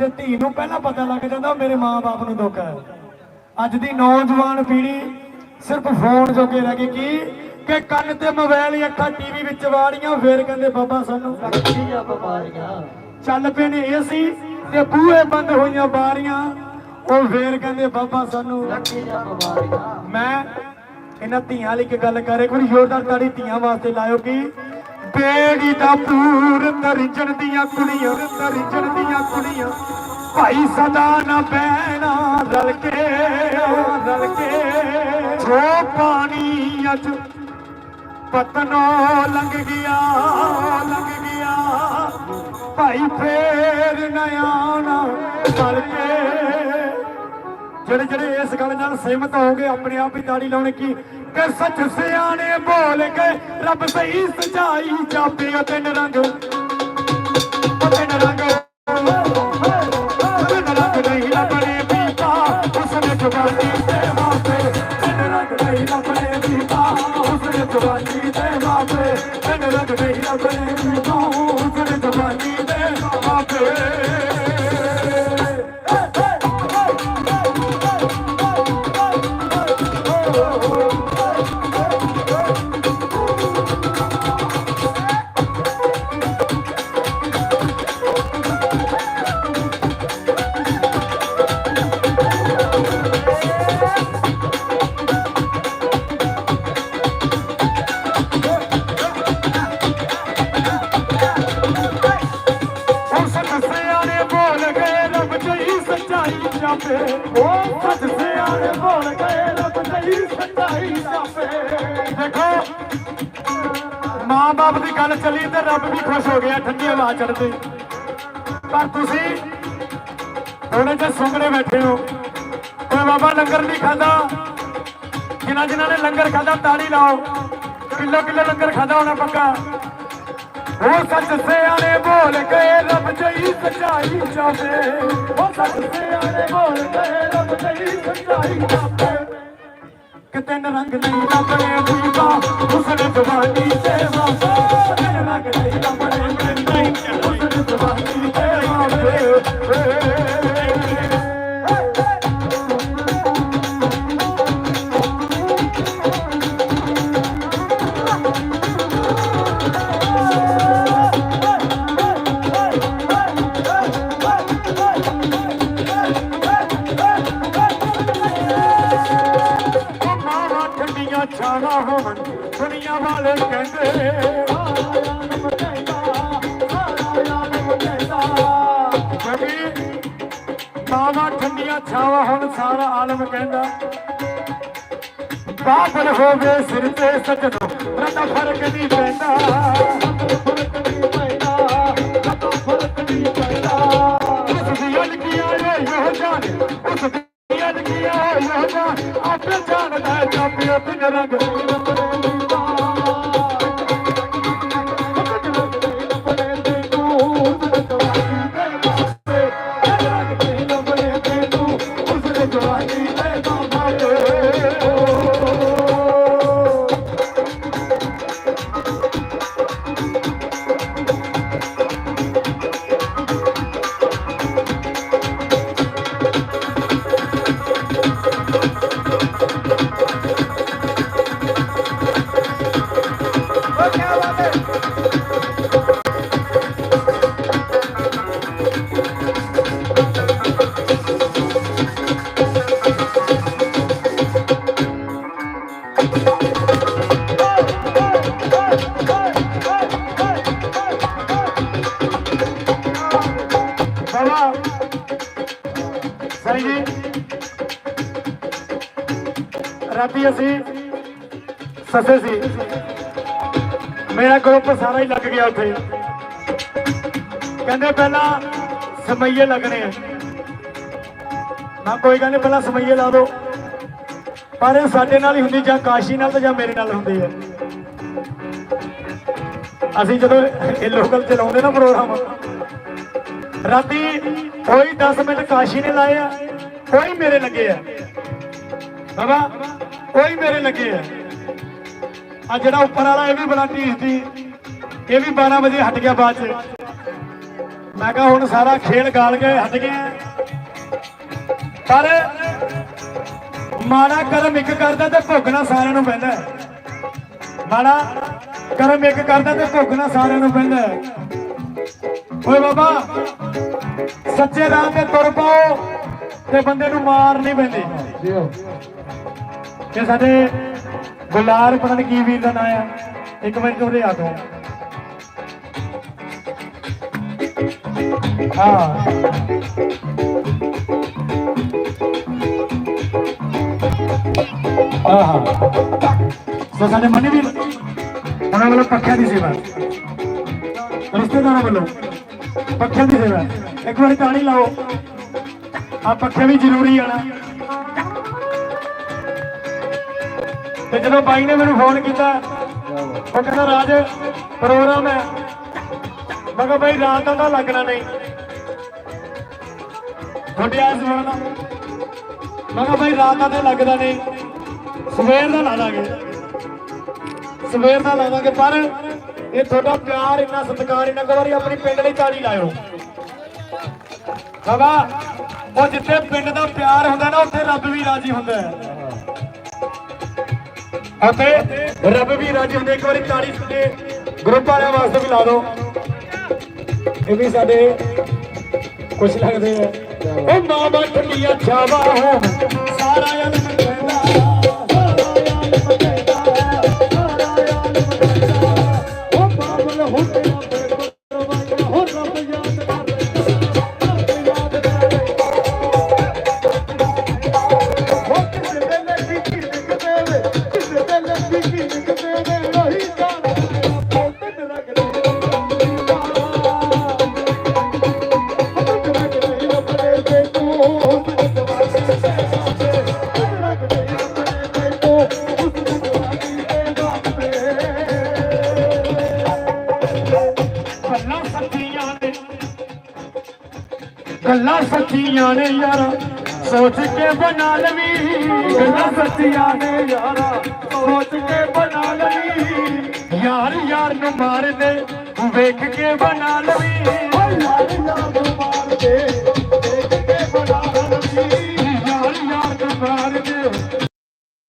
ਤੇ ਧੀ ਨੂੰ ਪਹਿਲਾਂ ਪਤਾ ਲੱਗ ਜਾਂਦਾ ਮੇਰੇ ਮਾਂ-ਬਾਪ ਨੂੰ ਦੁੱਖ ਹੈ। ਅੱਜ ਦੀ ਨੌਜਵਾਨ ਪੀੜ੍ਹੀ ਸਿਰਫ ਫੋਨ ਜੋਗੇ ਰਹਿ ਗਈ ਕੀ ਕਿ ਕੰਨ ਤੇ ਮੋਬਾਈਲ ਅੱਖਾਂ ਟੀਵੀ ਵਿੱਚ ਵਾੜੀਆਂ ਫੇਰ ਕਹਿੰਦੇ ਬਾਬਾ ਸਾਨੂੰ ਲੱਖੀਆਂ ਬਿਮਾਰੀਆਂ। ਚੱਲ ਪਏ ਨੇ ਏਸੀ ਤੇ ਬੂਹੇ ਬੰਦ ਹੋਈਆਂ ਬਾਰੀਆਂ ਉਹ ਫੇਰ ਕਹਿੰਦੇ ਬਾਬਾ ਸਾਨੂੰ ਲੱਖੀਆਂ ਬਿਮਾਰੀਆਂ। ਮੈਂ ਇਹਨਾਂ ਧੀਆਂ ਲਈ ਇੱਕ ਗੱਲ ਕਰ ਇੱਕ ਵਾਰੀ ਜ਼ੋਰਦਾਰ ਤਾੜੀ ਧੀਆਂ ਵਾਸਤੇ ਲਾਇਓ ਕਿ ਬੇੜੀ ਦਾ ਪੂਰ ਤਰਿਜਣ ਦੀਆਂ ਕੁੜੀਆਂ ਤਰਿਜਣ ਦੀਆਂ ਕੁੜੀਆਂ। ਭਾਈ ਸਦਾ ਨਾ ਬਹਿਣਾ, ਰਲ ਕੇ ਰਲ ਕੇ। ਜੋ ਪਾਣੀ ਅੱਜ ਪਤਨੋ ਲੰਘ ਗਿਆ ਲੰਘ ਗਿਆ। ਭਾਈ ਫੇਰ ਨਾ ਆਉਣਾ, ਰਲ ਕੇ। ਜਿਹੜੇ ਜਿਹੜੇ ਇਸ ਗੱਲ ਨਾਲ ਸਹਿਮਤ ਹੋਗੇ ਆਪਣੇ ਆਪ ਹੀ ਦਾੜੀ ਲਾਉਣੇ ਕੀ ਕਿ ਸੱਚ ਸਿਆਣੇ ਬੋਲ ਕੇ ਰੱਬ ਸਹੀ ਸਚਾਈ ਚਾਪੇ ਉਹ ਤਿੰਨ ਮਾਂ-ਬਾਪ ਦੀ ਗੱਲ ਚੱਲੀ ਤੇ ਰੱਬ ਵੀ ਖੁਸ਼ ਹੋ ਗਿਆ ਠੰਡੀ ਹਵਾ ਚੜਦੇ ਪਰ ਤੁਸੀਂ ਥੋੜੇ ਜਿਹਾ ਸੁੰਗੜੇ ਬੈਠੇ ਹੋ। ਓਏ ਬਾਬਾ ਲੰਗਰ ਨਹੀਂ ਖਾਦਾ ਜਿਨ੍ਹਾਂ ਜਿਨ੍ਹਾਂ ਨੇ ਲੰਗਰ ਖਾਦਾ ਤਾੜੀ ਲਾਓ। ਕਿਲੋ ਕਿਲੋ ਲੰਗਰ ਖਾਦਾ ਹੋਣਾ ਪੱਕਾ। ਉਹ ਸੱਚ ਸਿਆਣੇ ਬੋਲ ਕੇ ਰੱਬ ਜਈ ਸਚਾਈ ਚਾਹੇ ਉਹ ਸੱਚ ਸਿਆਣੇ ਬੋਲ ਕੇ ਰੱਬ ਜਈ ਸਚਾਈ ਚਾਹੇ ਕਿ ਤਿੰਨ ਰੰਗ ਨਹੀਂ ਲੱਭਣੇ ਬੀਬਾ ਉਸਨੇ ਜਵਾਨੀ ਮਾਵਾ ਠੰਡੀਆਂ ਛਾਵਾਂ ਹੋਵਣ ਦੁਨੀਆ ਵਾਲੇ ਕਹਿੰਦੇ ਮਾਵਾ ਠੰਡੀਆਂ ਛਾਵਾਂ ਹੁਣ, ਸਾਰਾ ਆਲਮ ਕਹਿੰਦਾ। ਬਾਬਲ ਹੋਵੇ ਸਿਰ ਤੇ ਸਜਣੋ ਰਤਾ ਫ਼ਰਕ ਨਹੀਂ ਪੈਂਦਾ। ਇਹੋ ਜਾਣ ਆਪੇ ਜਾਣਦਾ ਹੈ ਚਾਪਿਓ ਰੰਗ ਜਵਾਨੀ ਤੇ ਸਾਈ ਜੀ ਰਾਤੀ ਅਸੀਂ ਸੱਸੇ ਸੀ। ਮੇਰਾ ਗਰੁੱਪ ਸਾਰਾ ਹੀ ਲੱਗ ਗਿਆ ਉੱਥੇ। ਕਹਿੰਦੇ ਪਹਿਲਾਂ ਸਮਈਏ ਲੱਗਣੇ ਆ। ਮੈਂ ਕੋਈ ਗੱਲ ਨਹੀਂ, ਪਹਿਲਾਂ ਸਮਈਏ ਲਾ ਦਿਓ। ਪਰ ਇਹ ਸਾਡੇ ਨਾਲ ਹੀ ਹੁੰਦੀ ਜਾਂ ਕਾਸ਼ੀ ਨਾਲ ਤੇ ਜਾਂ ਮੇਰੇ ਨਾਲ ਹੁੰਦੀ ਹੈ। ਅਸੀਂ ਜਦੋਂ ਇਹ ਲੋਕਲ ਚਲਾਉਂਦੇ ਨਾ ਪ੍ਰੋਗਰਾਮ ਰਾਤੀ ਕੋਈ 10 ਮਿੰਟ ਕਾਸ਼ੀ ਨੇ ਲਾਏ ਆ, ਕੋਈ ਮੇਰੇ ਲੱਗੇ ਆ। ਬਾਬਾ, ਕੋਈ ਮੇਰੇ ਲੱਗੇ ਆ। ਆ ਜਿਹੜਾ ਉੱਪਰ ਵਾਲਾ ਇਹ ਵੀ ਬੜਾ ਢੀਸ ਦੀ ਇਹ ਵੀ 12 ਵਜੇ ਹਟ ਗਿਆ ਬਾਅਦ ਚ। ਮੈਂ ਕਿਹਾ ਹੁਣ ਸਾਰਾ ਖੇਲ ਗਾਲ ਕੇ ਹਟ ਗਏ ਪਰ ਮਾੜਾ ਕਰਮ ਇੱਕ ਕਰਦਾ ਤੇ ਭੋਗਣਾ ਸਾਰਿਆਂ ਨੂੰ ਪੈਂਦਾ ਮਾੜਾ ਕਰਮ ਇੱਕ ਕਰਦਾ ਤੇ ਭੋਗਣਾ ਸਾਰਿਆਂ ਨੂੰ ਪੈਂਦਾ ਹੈ। ਓਏ ਬਾਬਾ ਸੱਚੇ ਰਾਹ ਤੇ ਤੁਰ ਪਾਓ ਤੇ ਬੰਦੇ ਨੂੰ ਮਾਰ ਨਹੀਂ ਪੈਂਦੀ। ਇਹ ਸਾਡੇ ਗੁਲਾਰ ਪਤਾ ਕੀ ਵੀਰ ਦਾ ਨਾਂ ਆ। ਇੱਕ ਮਿੰਟ ਉਹਦੇ ਆ ਦੋ ਹਾਂ। ਆਹਾ। ਸੋ ਸਾਡੇ ਮਨੀ ਵੀ ਉਹਨਾਂ ਵੱਲੋਂ ਪੱਖਿਆਂ ਦੀ ਸੇਵਾ। ਰਿਸ਼ਤੇਦਾਰਾਂ ਵੱਲੋਂ। ਪੱਖਿਆਂ ਦੀ ਸੇਵਾ। ਇੱਕ ਵਾਰੀ ਤਾੜੀ ਲਾਓ। ਆ ਪੱਖੇ ਵੀ ਜ਼ਰੂਰੀ ਆਣਾ ਤੇ ਜਦੋਂ ਬਾਈ ਨੇ ਮੈਨੂੰ ਫੋਨ ਕੀਤਾ, ਉਹ ਕਹਿੰਦਾ, ਰਾਜ, ਪ੍ਰੋਗਰਾਮ ਹੈ। ਮੈਂ ਕਿਹਾ, ਬਾਈ, ਰਾਤ ਦਾ ਤਾਂ ਲੱਗਣਾ ਨਹੀਂ। ਤੁਹਾਡੇ ਆਸ ਹੋਣਾ ਮੈਂ ਕਿਹਾ, ਬਾਈ, ਰਾਤ ਦਾ ਤਾਂ ਲੱਗਦਾ ਨਹੀਂ। ਸਵੇਰ ਦਾ ਲਾ ਦਾਂਗੇ ਸਵੇਰ ਦਾ ਲਾ ਦਾਂਗੇ ਪਰ ਇਹ ਤੁਹਾਡਾ ਪਿਆਰ, ਇੰਨਾ ਸਤਿਕਾਰ, ਇੰਨਾ ਇੱਕ ਵਾਰੀ ਆਪਣੀ ਪਿੰਡ ਲਈ ਤਾੜੀ ਲਾਇਓ। ਬਾਬਾ, ਉਹ ਜਿੱਥੇ ਪਿੰਡ ਦਾ ਪਿਆਰ ਹੁੰਦਾ ਨਾ, ਉੱਥੇ ਰੱਬ ਵੀ ਰਾਜੀ ਹੁੰਦਾ ਹੈ। ਅਤੇ ਰੱਬ ਵੀ ਰਾਜੀ ਹੁੰਦੇ, ਇੱਕ ਵਾਰੀ ਤਾੜੀ ਸੁਣੇ ਗਰੁੱਪ ਵਾਲਿਆਂ ਵਾਸਤੇ ਵੀ ਲਾ ਦਿਓ। ਇਹ ਵੀ ਸਾਡੇ ਕੁਛ ਲੱਗਦੇ ਆ। ਉਹ ਮਾਮਾ ਠੰਡੀਆਂ ਛਾਵਾ ਸਾਰਾ ਯਾਦ ਗੱਲਾਂ ਸੱਚੀਆਂ ਨੇ ਯਾਰਾ, ਸੋਚ ਕੇ ਬਣਾ ਲਵੀ। ਗੱਲਾਂ ਸੱਚੀਆਂ ਨੇ ਯਾਰਾ, ਸੋਚ ਕੇ ਬਣਾ ਲਵੀ। ਯਾਰ ਯਾਰ ਨੂੰ ਮਾਰਦੇ, ਵੇਖ ਕੇ ਬਣਾ ਲਵੀ।